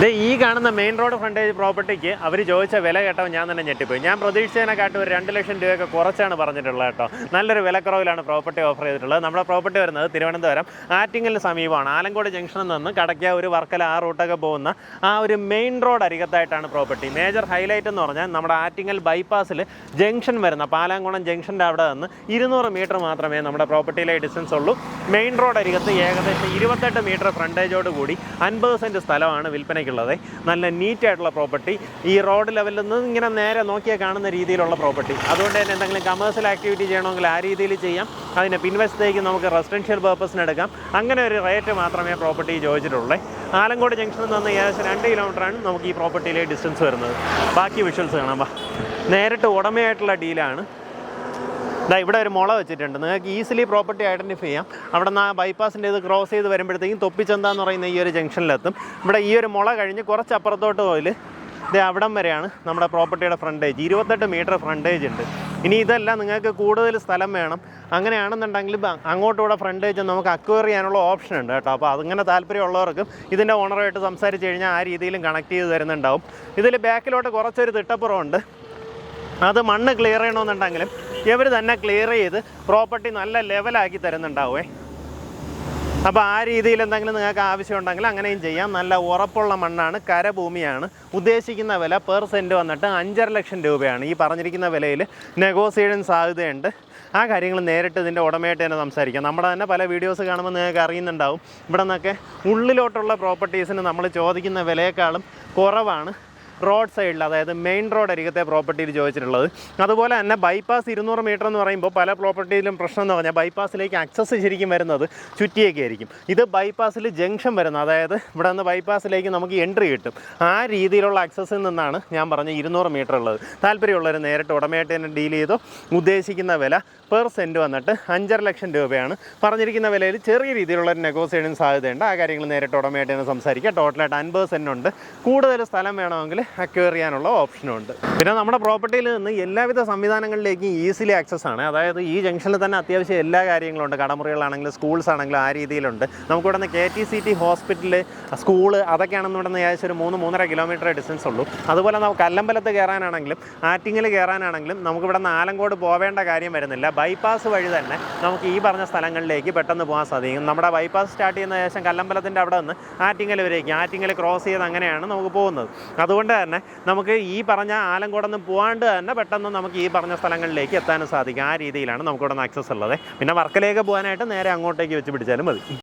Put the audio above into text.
ദേ ഈ കാണുന്ന main road frontage പ്രോപ്പർട്ടിക്ക് അവർ ചോദിച്ച വില കേട്ടോ ഞാൻ തന്നെ ഞെട്ടിപ്പോയി. ഞാൻ പ്രതീക്ഷിച്ചതിനെക്കാട്ടും ഒരു രണ്ട് ലക്ഷം രൂപയൊക്കെ കുറച്ചാണ് പറഞ്ഞിട്ടുള്ളത് കേട്ടോ. നല്ലൊരു വിലക്കുറവിലാണ് പ്രോപ്പർട്ടി ഓഫർ ചെയ്തിട്ടുള്ളത്. നമ്മുടെ പ്രോപ്പർട്ടി വരുന്നത് തിരുവനന്തപുരം ആറ്റിങ്ങലിന് സമീപമാണ്. ആലങ്കോട് ജംഗ്ഷനിൽ നിന്ന് ഒരു വർക്കല ആ റൂട്ടൊക്കെ പോകുന്ന ആ ഒരു മെയിൻ റോഡ് അരികത്തായിട്ടാണ് പ്രോപ്പർട്ടി. മേജർ ഹൈലൈറ്റ് എന്ന് പറഞ്ഞാൽ നമ്മുടെ ആറ്റിങ്ങൽ ബൈപ്പാസിൽ ജംഗ്ഷൻ വരുന്ന പാലാങ്കുളം ജംഗ്ഷന്റെ അവിടെ നിന്ന് ഇരുന്നൂറ് മീറ്റർ മാത്രമേ നമ്മുടെ പ്രോപ്പർട്ടിയിലെ ഡിസ്റ്റൻസ് ഉള്ളൂ. മെയിൻ റോഡ് അരികത്ത് ഏകദേശം ഇരുപത്തെട്ട് മീറ്റർ ഫ്രണ്ടേജോട് കൂടി അൻപത് സെന്റ് സ്ഥലമാണ് വിൽപ്പനയ്ക്കുള്ളത് നല്ല നീറ്റായിട്ടുള്ള പ്രോപ്പർട്ടി ഈ റോഡ് ലെവലിൽ നിന്ന് ഇങ്ങനെ നേരെ നോക്കിയാൽ കാണുന്ന രീതിയിലുള്ള പ്രോപ്പർട്ടി അതുകൊണ്ട് തന്നെ എന്തെങ്കിലും കമേഴ്സ്യൽ ആക്ടിവിറ്റി ചെയ്യണമെങ്കിൽ ആ രീതിയിൽ ചെയ്യാം. അതിനെ പിൻവശത്തേക്ക് നമുക്ക് റെസിഡൻഷ്യൽ പേർപ്പസിന് എടുക്കാം. അങ്ങനെ ഒരു റേറ്റ് മാത്രമേ പ്രോപ്പർട്ടി ചോദിച്ചിട്ടുള്ളൂ. ആലങ്കോട് ജംഗ്ഷനിൽ നിന്ന് ഏകദേശം രണ്ട് കിലോമീറ്ററാണ് നമുക്ക് ഈ പ്രോപ്പർട്ടിയിലെ ഡിസ്റ്റൻസ് വരുന്നത്. ബാക്കി വിഷ്വൽസ് കാണാം. നേരിട്ട് ഉടമയായിട്ടുള്ള ഡീലാണ് ദാ ഇവിടെ ഒരു മുള വെച്ചിട്ടുണ്ട്. നിങ്ങൾക്ക് ഈസിലി പ്രോപ്പർട്ടി ഐഡന്റിഫൈ ചെയ്യാം. അവിടെ നിന്ന് ആ ബൈപ്പാസിന്റെ ഇത് ക്രോസ് ചെയ്ത് വരുമ്പോഴത്തേക്കും തൊപ്പിച്ചന്ത എന്ന് പറയുന്ന ഈ ഒരു ജംഗ്ഷനിലെത്തും ഇവിടെ ഈ ഒരു മുള കഴിഞ്ഞ് കുറച്ച് അപ്പുറത്തോട്ട് പോയിൽ ഇത് അവിടം വരെയാണ് നമ്മുടെ പ്രോപ്പർട്ടിയുടെ ഫ്രണ്ടേജ് ഇരുപത്തെട്ട് മീറ്റർ ഫ്രണ്ടേജ് ഉണ്ട്. ഇനി ഇതല്ല നിങ്ങൾക്ക് കൂടുതൽ സ്ഥലം വേണം. അങ്ങനെയാണെന്നുണ്ടെങ്കിൽ അങ്ങോട്ടും അങ്ങോട്ടുകൂടെ ഫ്രണ്ടേജ് നമുക്ക് അക്വയർ ചെയ്യാനുള്ള ഓപ്ഷൻ ഉണ്ട് കേട്ടോ. അപ്പോൾ അതിങ്ങനെ താല്പര്യമുള്ളവർക്കും ഇതിന്റെ ഓണറുമായിട്ട് സംസാരിച്ച് കഴിഞ്ഞാൽ ആ രീതിയിലും കണക്ട് ചെയ്ത് തരുന്നുണ്ടാവും. ഇതിൽ ബാക്കിലോട്ട് കുറച്ചൊരു തിട്ടപ്പുറമുണ്ട്. അത് മണ്ണ് ക്ലിയർ ചെയ്യണമെന്നുണ്ടെങ്കിലും ഇവർ തന്നെ ക്ലിയർ ചെയ്ത് പ്രോപ്പർട്ടി നല്ല ലെവലാക്കി തരുന്നുണ്ടാവേ അപ്പോൾ ആ രീതിയിൽ എന്തെങ്കിലും നിങ്ങൾക്ക് ആവശ്യമുണ്ടെങ്കിൽ അങ്ങനെയും ചെയ്യാം. നല്ല ഉറപ്പുള്ള മണ്ണാണ് കരഭൂമിയാണ്. ഉദ്ദേശിക്കുന്ന വില പെർ സെന്റ് വന്നിട്ട് അഞ്ചര ലക്ഷം രൂപയാണ്. ഈ പറഞ്ഞിരിക്കുന്ന വിലയിൽ നെഗോസിയേഷൻ സാധ്യതയുണ്ട്. ആ കാര്യങ്ങൾ നേരിട്ട് ഇതിന്റെ ഉടമയായിട്ട് തന്നെ സംസാരിക്കാം. നമ്മുടെ തന്നെ പല വീഡിയോസ് കാണുമ്പോൾ നിങ്ങൾക്ക് അറിയുന്നുണ്ടാവും. ഇവിടെ നിന്നൊക്കെ ഉള്ളിലോട്ടുള്ള പ്രോപ്പർട്ടീസിന് നമ്മൾ ചോദിക്കുന്ന വിലയേക്കാളും കുറവാണ്. റോഡ് സൈഡിൽ അതായത് മെയിൻ റോഡ് അരികത്തെ പ്രോപ്പർട്ടിയിൽ ചോദിച്ചിട്ടുള്ളത്. അതുപോലെ തന്നെ ബൈപ്പാസ് ഇരുന്നൂറ് മീറ്റർ എന്ന് പറയുമ്പോൾ പല പ്രോപ്പർട്ടിയിലും പ്രശ്നം എന്ന് പറഞ്ഞാൽ ബൈപ്പാസിലേക്ക് അക്സസ് ശരിക്കും വരുന്നത് ചുറ്റിയൊക്കെ ആയിരിക്കും. ഇത് ബൈപ്പാസിൽ ജംഗ്ഷൻ വരുന്ന അതായത് ഇവിടെ നിന്ന് ബൈപ്പാസിലേക്ക് നമുക്ക് എൻട്രി കിട്ടും. ആ രീതിയിലുള്ള അക്സസിൽ നിന്നാണ് ഞാൻ പറഞ്ഞ ഇരുന്നൂറ് മീറ്റർ ഉള്ളത്. താല്പര്യമുള്ളവർ നേരിട്ട് ഉടമയായിട്ട് തന്നെ ഡീൽ ചെയ്തോ. ഉദ്ദേശിക്കുന്ന വില പെർ സെന്റ് വന്നിട്ട് അഞ്ചര ലക്ഷം രൂപയാണ്. പറഞ്ഞിരിക്കുന്ന വിലയിൽ ചെറിയ രീതിയിലുള്ള ഒരു നെഗോസിയേഷൻ സാധ്യതയുണ്ട്. ആ കാര്യങ്ങൾ നേരിട്ട് ഉടമയായിട്ട് തന്നെ സംസാരിക്കുക ടോട്ടലായിട്ട് അൻപത് സെന്റ് ഉണ്ട്. കൂടുതൽ സ്ഥലം വേണമെങ്കിൽ അക്വയർ ചെയ്യാനുള്ള ഓപ്ഷനും ഉണ്ട്. പിന്നെ നമ്മുടെ പ്രോപ്പർട്ടിയിൽ നിന്ന് എല്ലാവിധ സംവിധാനങ്ങളിലേക്കും ഈസിലി ആക്സസ് ആണ്. അതായത് ഈ ജംഗ്ഷനിൽ തന്നെ അത്യാവശ്യം എല്ലാ കാര്യങ്ങളും ഉണ്ട്. കടമുറികളാണെങ്കിലും സ്കൂൾസ് ആണെങ്കിലും ആ രീതിയിലുണ്ട്. നമുക്കിവിടെ നിന്ന് K T C T hospital school അതൊക്കെയാണെന്ന് ഇവിടെ നിന്ന് ഏകദേശം ഒരു മൂന്ന് മൂന്നര കിലോമീറ്റർ ഡിസ്റ്റൻസ് ഉള്ളൂ. അതുപോലെ നമുക്ക് അല്ലമ്പലത്ത് കയറാനാണെങ്കിലും ആറ്റിങ്ങിൽ കയറാനാണെങ്കിലും നമുക്കിവിടെ നിന്ന് ആലങ്കോട് പോവേണ്ട കാര്യം വരുന്നില്ല. ബൈപ്പാസ് വഴി തന്നെ നമുക്ക് ഈ പറഞ്ഞ സ്ഥലങ്ങളിലേക്ക് പെട്ടെന്ന് പോകാൻ സാധിക്കും. നമ്മുടെ ബൈപ്പാസ് സ്റ്റാർട്ട് ചെയ്യുന്ന ശേഷം കല്ലമ്പലത്തിന്റെ അവിടെ നിന്ന് ആറ്റിങ്ങൽ വരേക്കും ആറ്റിങ്ങൽ ക്രോസ് ചെയ്ത് അങ്ങനെയാണ് നമുക്ക് പോകുന്നത്. അതുകൊണ്ട് തന്നെ നമുക്ക് ഈ പറഞ്ഞ ആലങ്കോടൊന്നും പോകാണ്ട് തന്നെ പെട്ടെന്ന് നമുക്ക് ഈ പറഞ്ഞ സ്ഥലങ്ങളിലേക്ക് എത്താനും സാധിക്കും. ആ രീതിയിലാണ് നമുക്കിവിടെ നിന്ന് ആക്സസ് ഉള്ളത്. പിന്നെ വർക്കലേക്ക് പോകാനായിട്ട് നേരെ അങ്ങോട്ടേക്ക് വെച്ച് പിടിച്ചാലും മതി.